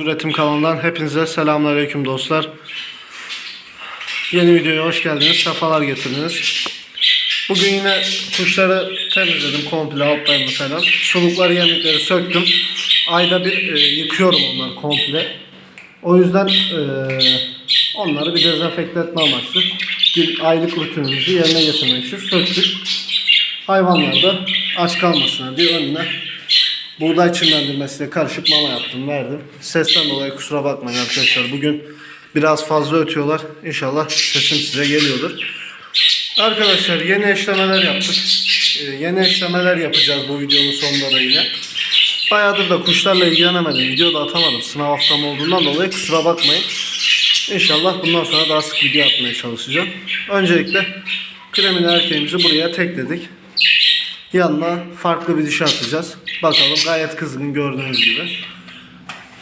Üretim kanalından hepinize selamünaleyküm dostlar. Yeni videoya hoş geldiniz. Sefalar getirdiniz. Bugün yine kuşları temizledim komple altlarını falan. Sulukları yemlikleri söktüm. Ayda bir e, yıkıyorum onları komple. O yüzden e, onları bir dezenfekte etme amaçlı bir aylık rutinimizi yerine getirmek için söktük. Hayvanlar da aç kalmasın diye önüne buğday çimlendirmesiyle karışık mama yaptım verdim. Sesten dolayı kusura bakmayın arkadaşlar. Bugün biraz fazla ötüyorlar. İnşallah sesim size geliyordur. Arkadaşlar yeni eşlemeler yaptık. Ee, yeni eşlemeler yapacağız bu videonun sonunda da yine. Bayağıdır da kuşlarla ilgilenemedim. Video da atamadım. Sınav haftam olduğundan dolayı kusura bakmayın. İnşallah bundan sonra daha sık video atmaya çalışacağım. Öncelikle kremini erkeğimizi buraya tekledik. Yanına farklı bir dişi atacağız. Bakalım gayet kızgın gördüğünüz gibi.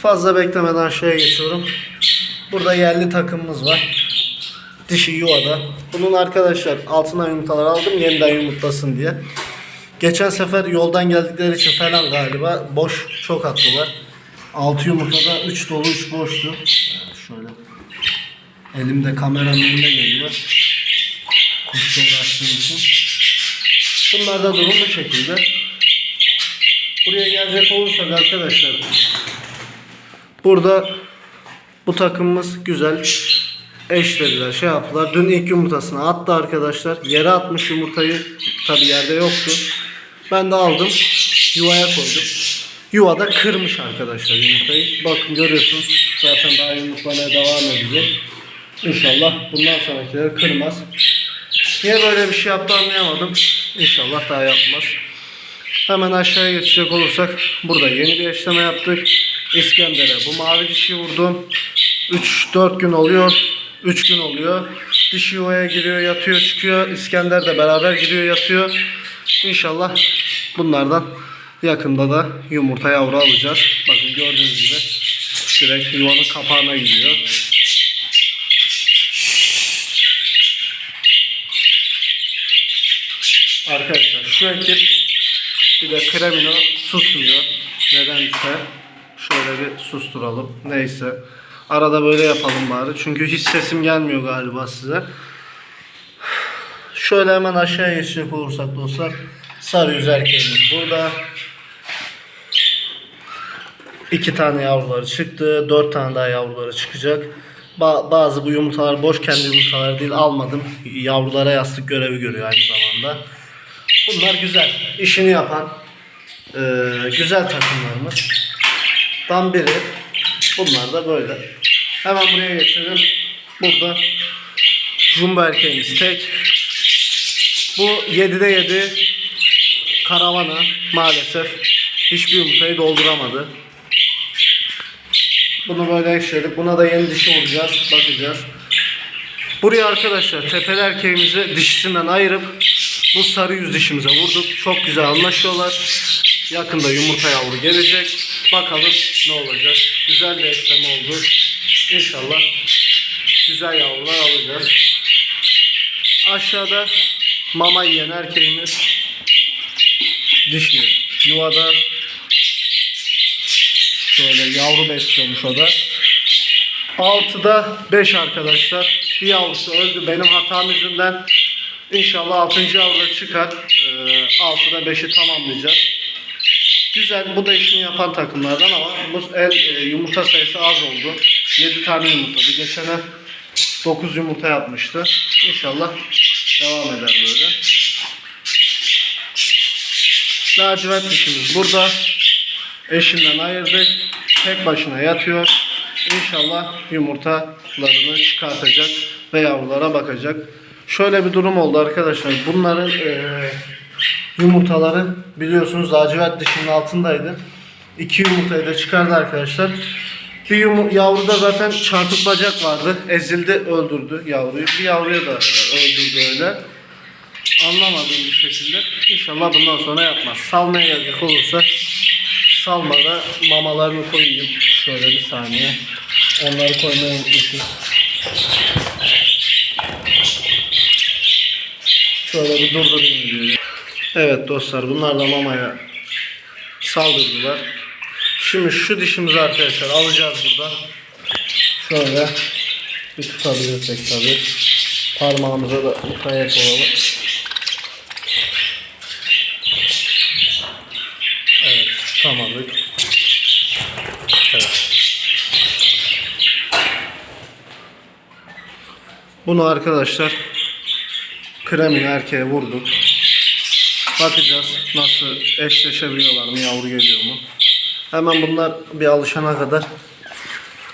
Fazla beklemeden aşağıya geçiyorum. Burada yerli takımımız var. Dişi yuvada. Bunun arkadaşlar altına yumurtalar aldım yeniden yumurtlasın diye. Geçen sefer yoldan geldikleri için falan galiba boş çok attılar. 6 yumurtada 3 dolu 3 boştu. Şöyle elimde kameranın önüne geliyor. Kuşla uğraştığım için. Bunlarda durum bu şekilde. Buraya gelecek olursak arkadaşlar burada bu takımımız güzel eşlediler şey yaptılar. Dün ilk yumurtasını attı arkadaşlar. Yere atmış yumurtayı tabi yerde yoktu. Ben de aldım yuvaya koydum. Yuvada kırmış arkadaşlar yumurtayı. Bakın görüyorsunuz zaten daha yumurtlamaya devam edecek. İnşallah bundan sonrakileri kırmaz. Niye böyle bir şey yaptı anlayamadım. İnşallah daha yapmaz. Hemen aşağıya geçecek olursak burada yeni bir eşleme yaptık. İskender'e bu mavi dişi vurdum. 3-4 gün oluyor. 3 gün oluyor. Dişi yuvaya giriyor, yatıyor, çıkıyor. İskender de beraber giriyor, yatıyor. İnşallah bunlardan yakında da yumurta yavru alacağız. Bakın gördüğünüz gibi direkt yuvanın kapağına gidiyor. Arkadaşlar şu ekip bir de kremino susmuyor. Nedense şöyle bir susturalım. Neyse. Arada böyle yapalım bari. Çünkü hiç sesim gelmiyor galiba size. Şöyle hemen aşağıya geçecek olursak dostlar. Sarı yüz erkeğimiz burada. İki tane yavruları çıktı. Dört tane daha yavruları çıkacak. Ba- bazı bu yumurtalar boş kendi yumurtaları değil almadım. Yavrulara yastık görevi görüyor aynı zamanda. Bunlar güzel. işini yapan e, güzel takımlarımız. Dan biri. Bunlar da böyle. Hemen buraya geçelim. Burada Jumbo erkeğimiz tek. Bu 7'de 7 karavana maalesef hiçbir yumurtayı dolduramadı. Bunu böyle ekşedik. Buna da yeni dişi vuracağız. Bakacağız. Buraya arkadaşlar tepeli erkeğimizi dişisinden ayırıp bu sarı yüz dişimize vurduk. Çok güzel anlaşıyorlar. Yakında yumurta yavru gelecek. Bakalım ne olacak. Güzel bir ekleme oldu. İnşallah güzel yavrular alacağız. Aşağıda mama yiyen erkeğimiz dişi yuvada şöyle yavru besliyormuş o da. 6'da 5 arkadaşlar. Bir yavrusu öldü benim hatam yüzünden. İnşallah 6. yavru çıkar. Ee, 6'da 5'i tamamlayacağız. Güzel. Bu da işini yapan takımlardan ama bu el e, yumurta sayısı az oldu. 7 tane yumurtladı. Geçene 9 yumurta yapmıştı. İnşallah devam eder böyle. Lacivert dişimiz burada. Eşinden ayırdık. Tek başına yatıyor. İnşallah yumurtalarını çıkartacak ve yavrulara bakacak. Şöyle bir durum oldu arkadaşlar. Bunların eee, yumurtaları biliyorsunuz lacivert dişinin altındaydı. İki yumurtayı da çıkardı arkadaşlar. Bir yumu, yavruda zaten çarpık bacak vardı. Ezildi öldürdü yavruyu. Bir yavruya da e, öldürdü öyle. Anlamadığım bir şekilde. İnşallah bundan sonra yapmaz. Salmaya gelecek olursa salmada mamalarını koyayım. Şöyle bir saniye. Onları koymayı unutmuşuz. Şöyle bir durdurayım videoyu. Evet dostlar bunlar da mamaya saldırdılar. Şimdi şu dişimizi arkadaşlar alacağız burada. Şöyle bir tutabilirsek tabii. Parmağımıza da mukayyet olalım. Evet, tutamadık. Evet. Bunu arkadaşlar kremin erkeğe vurduk. Bakacağız nasıl eşleşebiliyorlar mı, yavru geliyor mu? Hemen bunlar bir alışana kadar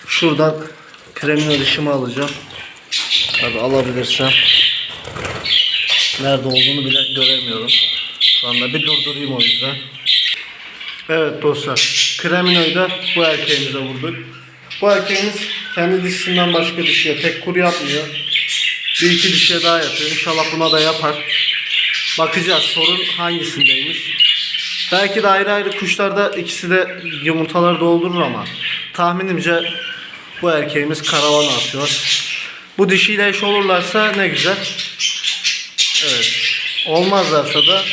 şuradan kremin dişimi alacağım. Tabi alabilirsem. Nerede olduğunu bile göremiyorum. Şu anda bir durdurayım o yüzden. Evet dostlar. Kremino'yu da bu erkeğimize vurduk. Bu erkeğimiz kendi dişinden başka dişiye pek kur yapmıyor. Bir iki dişiye daha yapıyor. İnşallah buna da yapar. Bakacağız sorun hangisindeymiş. Belki de ayrı ayrı kuşlarda ikisi de yumurtaları doldurur ama tahminimce bu erkeğimiz karavan atıyor. Bu dişiyle eş olurlarsa ne güzel. Evet. Olmazlarsa da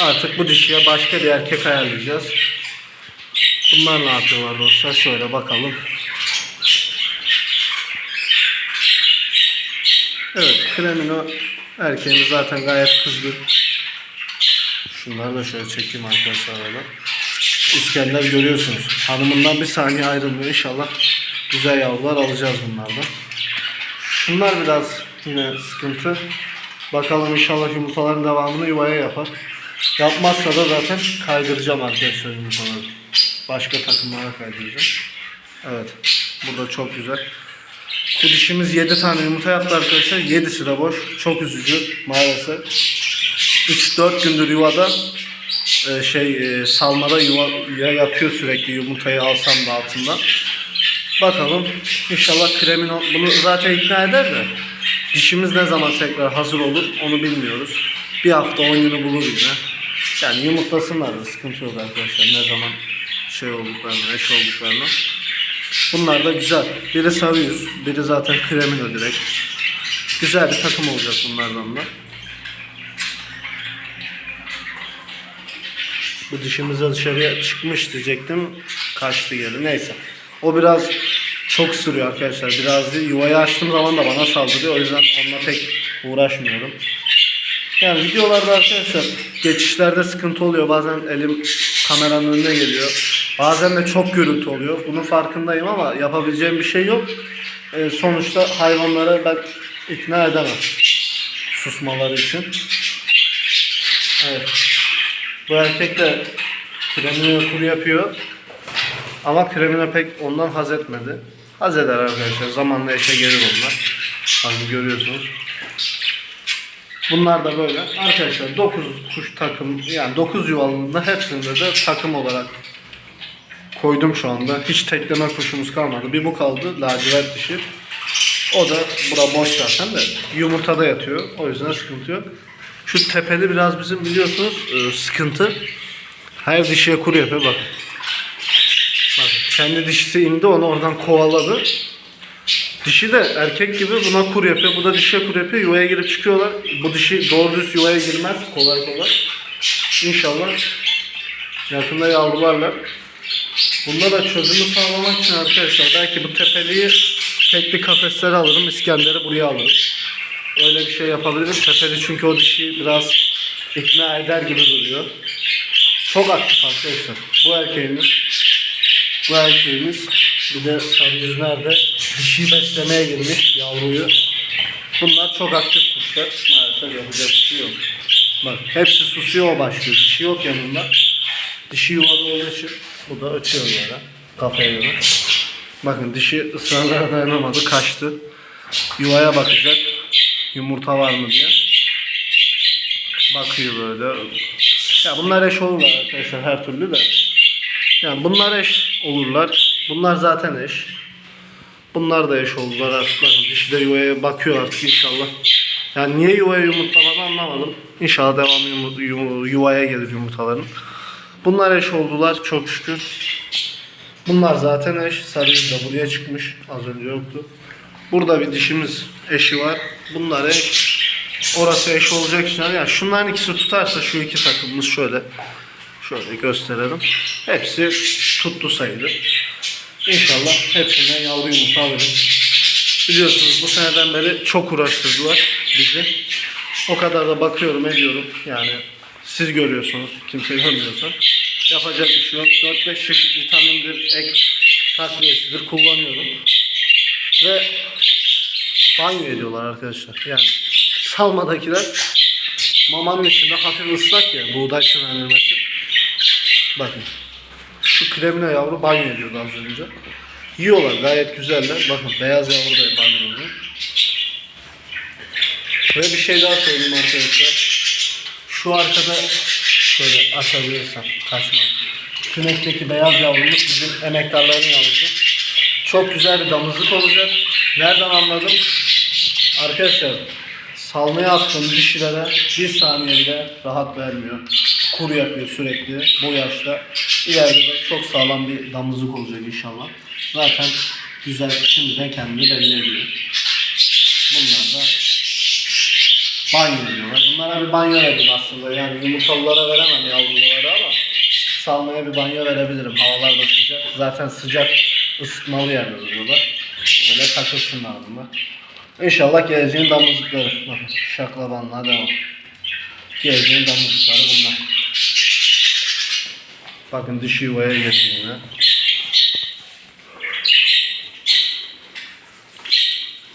artık bu dişiye başka bir erkek ayarlayacağız. Bunlar ne yapıyorlar dostlar? Şöyle bakalım. Evet, Kremino erkeğimiz zaten gayet kızgın. Şunları da şöyle çekeyim arkadaşlar arada. İskender görüyorsunuz. Hanımından bir saniye ayrılmıyor. İnşallah güzel yavrular alacağız bunlardan. Şunlar biraz yine sıkıntı. Bakalım inşallah yumurtaların devamını yuvaya yapar. Yapmazsa da zaten kaydıracağım arkadaşlar yumurtaları. Başka takımlara kaydıracağım. Evet. Burada çok güzel. Bu dişimiz 7 tane yumurta yaptı arkadaşlar. 7'si de boş. Çok üzücü maalesef. 3-4 gündür yuvada e, şey e, salmada yuvaya yatıyor sürekli yumurtayı alsam da altından. Bakalım inşallah kremin bunu zaten ikna eder de dişimiz ne zaman tekrar hazır olur onu bilmiyoruz. Bir hafta 10 günü bulur yine. Yani yumurtlasınlar da sıkıntı yok arkadaşlar ne zaman şey olduklarını, eş olduklarını. Bunlar da güzel. Biri sarı yüz, biri zaten kremino direkt. Güzel bir takım olacak bunlardan da. Bu dişimiz de dışarıya çıkmış diyecektim. Kaçtı geri. Neyse. O biraz çok sürüyor arkadaşlar. Biraz değil. Yuvayı açtığım zaman da bana saldırıyor. O yüzden onunla pek uğraşmıyorum. Yani videolarda arkadaşlar geçişlerde sıkıntı oluyor. Bazen elim kameranın önüne geliyor. Bazen de çok gürültü oluyor. Bunun farkındayım ama yapabileceğim bir şey yok. Ee, sonuçta hayvanları ben ikna edemem. Susmaları için. Evet. Bu erkek de kremine kur yapıyor. Ama kremine pek ondan haz etmedi. Haz eder arkadaşlar. Zamanla eşe gelir onlar. Hani görüyorsunuz. Bunlar da böyle. Arkadaşlar 9 kuş takım yani 9 yuvalında hepsinde de takım olarak koydum şu anda. Hiç tekleme kuşumuz kalmadı. Bir bu kaldı lacivert dişi. O da bura boş zaten de yumurtada yatıyor. O yüzden sıkıntı yok. Şu tepeli biraz bizim biliyorsunuz e, sıkıntı. Her dişiye kuru yapıyor bak. Bak kendi dişisi indi onu oradan kovaladı. Dişi de erkek gibi buna kur yapıyor. Bu da dişiye kur yapıyor. Yuvaya girip çıkıyorlar. Bu dişi doğru düz yuvaya girmez kolay kolay. İnşallah yakında yavrularlar. Bunda da çözümü sağlamak için arkadaşlar belki bu tepeliği tekli kafeslere alırım. İskender'i buraya alırım. Öyle bir şey yapabilirim. Tepeli çünkü o dişi biraz ikna eder gibi duruyor. Çok aktif arkadaşlar. Bu erkeğimiz bu erkeğimiz bir de sarı yüz nerede? Dişi beslemeye girmiş yavruyu. Bunlar çok aktif kuşlar. Maalesef yapacak bir şey yok. Bak hepsi susuyor o başlıyor. Dişi yok yanında. Dişi yuvada olduğu bu da açıyor böyle. Kafaya göre. Bakın dişi ısrarlara dayanamadı. Kaçtı. Yuvaya bakacak. Yumurta var mı diye. Bakıyor böyle. Ya bunlar eş olurlar arkadaşlar her türlü de. Yani bunlar eş olurlar. Bunlar zaten eş. Bunlar da eş oldular artık. Bakın dişi de yuvaya bakıyor artık inşallah. Yani niye yuvaya yumurtlamadı anlamadım. İnşallah devamlı yumu- yumu- yuvaya gelir yumurtaların. Bunlar eş oldular çok şükür. Bunlar zaten eş. Sarı de buraya çıkmış. Az önce yoktu. Burada bir dişimiz eşi var. Bunlar eş. Orası eş olacak için. Yani şunların ikisi tutarsa şu iki takımımız şöyle. Şöyle gösterelim. Hepsi tuttu sayılır. İnşallah hepsinden yavru yumurta alırız. Biliyorsunuz bu seneden beri çok uğraştırdılar bizi. O kadar da bakıyorum ediyorum. Yani siz görüyorsunuz. Kimse görmüyorsa. Yapacak bir şey yok. 4-5 çeşit vitamindir, ek takviyesidir kullanıyorum. Ve banyo ediyorlar arkadaşlar. Yani salmadakiler mamanın içinde hafif ıslak ya buğday çimenlemesi. Bakın. Şu kremine yavru banyo ediyordu az önce. Yiyorlar gayet güzeller. Bakın beyaz yavru da banyo ediyor. Ve bir şey daha söyleyeyim arkadaşlar. Şu arkada şöyle açabilirsem kaçmaz. Tünekteki beyaz yavrumuz bizim emektarların yavrusu. Çok güzel bir damızlık olacak. Nereden anladım? Arkadaşlar salmaya attığım dişilere bir saniye bile rahat vermiyor. Kur yapıyor sürekli bu yaşta. İleride de çok sağlam bir damızlık olacak inşallah. Zaten güzel şimdiden kendini belli ediyor. Bunlar da banyo ediyorlar. Bunlara bir banyo verdim aslında. Yani yumurtalılara veremem yavrulara ama salmaya bir banyo verebilirim. Havalar da sıcak. Zaten sıcak ısıtmalı yerde duruyorlar. Öyle takılsınlar bunlar. İnşallah geleceğin damızlıkları. Bakın şaklabanlığa devam. Geleceğin damızlıkları bunlar. Bakın dişi yuvaya girdi yine.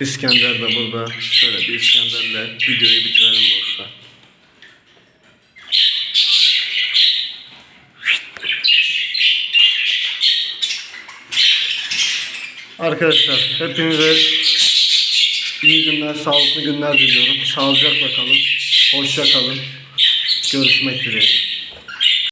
İskender de burada. Şöyle bir İskender'le videoyu bitirelim dostlar. Arkadaşlar hepinize iyi günler, sağlıklı günler diliyorum. Sağlıcakla kalın, hoşça kalın. Görüşmek dileğiyle.